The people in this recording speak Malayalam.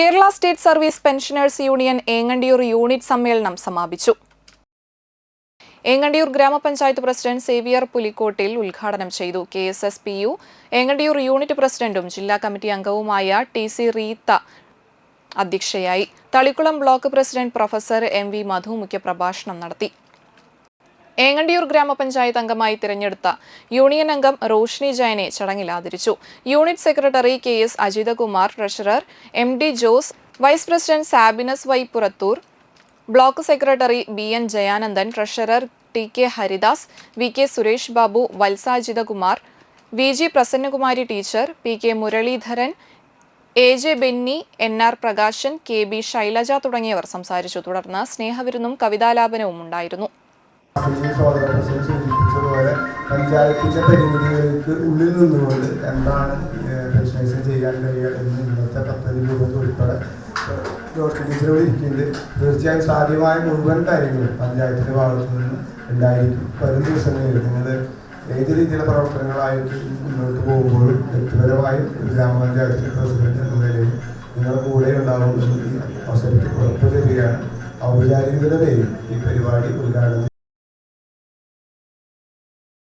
Kerala state service pensioners union Engandiyur unit സമ്മേളനം സമാപിച്ചു. ഏങ്ങണ്ടിയൂർ ഗ്രാമപഞ്ചായത്ത് പ്രസിഡന്റ് സേവിയർ പുലിക്കോട്ടിൽ ഉദ്ഘാടനം ചെയ്തു. K S S P U Engandiyur unit പ്രസിഡന്റും ജില്ലാ കമ്മിറ്റി അംഗവുമായ ടി സി റീത്ത അധ്യക്ഷയായി. Thalikulam block president professor M V Madhu മുഖ്യപ്രഭാഷണം നടത്തി. ഏങ്ങണ്ടിയൂർ ഗ്രാമപഞ്ചായത്ത് അംഗമായി തിരഞ്ഞെടുത്ത യൂണിയൻ അംഗം റോഷ്നി ജയനെ ചടങ്ങിൽ ആദരിച്ചു. Unit secretary K S Ajithakumar treasurer M D Jose vice president Sabinus Y Purathur block secretary B N Jayanandan treasurer T K Haridas V K Suresh Babu Valsajithakumar V G Prasannakumari teacher P K Muraleedharan A J Benny N R Prakashan K B Shailaja തുടങ്ങിയവർ സംസാരിച്ചു. തുടർന്ന് സ്നേഹവിരുന്നും കവിതാലാപനവും ഉണ്ടായിരുന്നു പ്രസിഡന്റ് സൂചിപ്പിച്ചതുപോലെ പഞ്ചായത്തിന്റെ പരിമിതികൾക്ക് ഉള്ളിൽ നിന്നുകൊണ്ട് എന്താണ് പെൻഷനൈസ് ചെയ്യാൻ കഴിയുക എന്ന് ഇന്നത്തെ പദ്ധതി രൂപത്തിൽ ഉൾപ്പെടെ ഡോക്ടർ ടീച്ചറോട് ഇരിക്കുന്നത് തീർച്ചയായും സാധ്യമായ മുഴുവൻ കാര്യങ്ങളും പഞ്ചായത്തിന്റെ ഭാഗത്തു നിന്ന് ഉണ്ടായിരിക്കും. വരും ദിവസങ്ങളിൽ നിങ്ങൾ ഏത് രീതിയിലുള്ള പ്രവർത്തനങ്ങളായിട്ട് മുന്നോട്ട് പോകുമ്പോഴും വ്യക്തിപരമായും ഒരു ഗ്രാമപഞ്ചായത്തിന്റെ പ്രസിഡന്റ് എന്ന നിലയിൽ നിങ്ങളുടെ കൂടെ ഉണ്ടാവുമെന്ന് അവസരത്തിൽ ഉറപ്പ് തരികയാണ് ഔപചാരികതയുടെ പേരിൽ ഈ പരിപാടി ഉദ്ഘാടനം